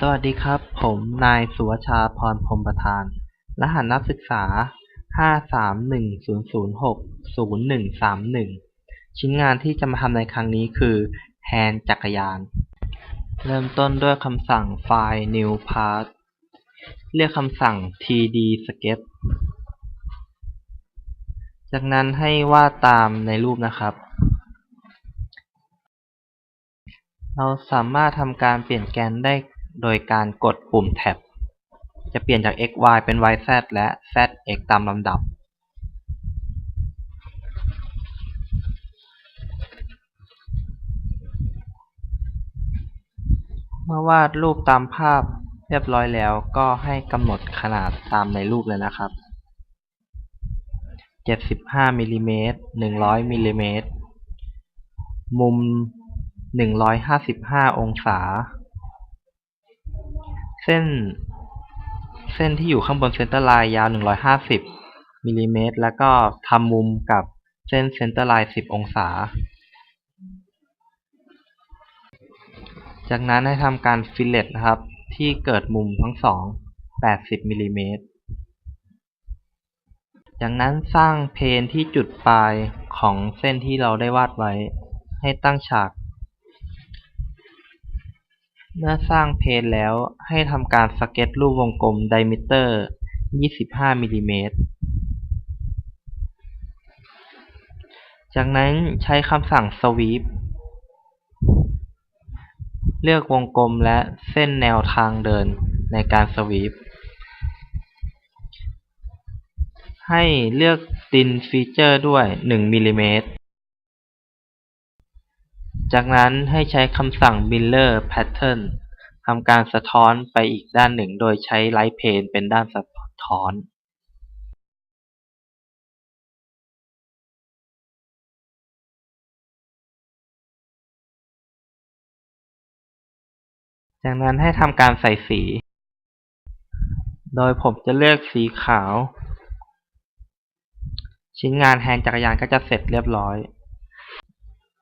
สวัสดีครับ ผมนายสุวชาพรพรมประธาน รหัสนักศึกษาห้าสามหนึ่งศูนย์ศูนย์หกศูนย์หนึ่งสามหนึ่งชิ้นงานที่จะมาทำในครั้งนี้คือแฮนด์จักรยาน เริ่มต้นด้วยคำสั่งไฟล์ new part เรียกคำสั่ง td sketch จากนั้นให้วาดตามในรูปนะครับ เราสามารถทำการเปลี่ยนแกนได้ โดยการกดปุ่มแท็บ จะเปลี่ยนจาก x y เป็น y z และ z x ตามลำดับ เมื่อวาดรูปตามภาพเรียบร้อยแล้วก็ให้กำหนดขนาดตามในรูปเลยนะครับ 75มิลลิเมตร100มิลลิเมตร มุม 155 องศา เส้น เส้นที่อยู่ข้างบนเซนเตอร์ไลน์ยาว 150มิลลิเมตรแล้วก็ทำมุมกับเส้นเซนเตอร์ไลน์ 10 องศา จากนั้นให้ทำการฟิลเลตนะครับ ที่เกิดมุมทั้งสอง 80มิลลิเมตรจากนั้นสร้างเพนที่จุดปลายของเส้นที่เราได้วาดไว้ ให้ตั้งฉาก เมื่อสร้างเพนแล้วให้ทำการสเก็ตรูปวงกลมไดมิเตอร์ 25 มิลลิเมตร จากนั้นใช้คำสั่ง sweep เลือกวงกลมและเส้นแนวทางเดินในการสวีป ให้เลือกดินฟีเจอร์ด้วย 1มิลลิเมตร จากนั้นให้ใช้คำสั่ง mirror pattern ทำการสะท้อนไปอีกด้านหนึ่ง โดยใช้ light plane เป็นด้านสะท้อนจากนั้นให้ทำการใส่สี โดยผมจะเลือกสีขาว ชิ้นงานแฮนจักรยานก็จะเสร็จเรียบร้อย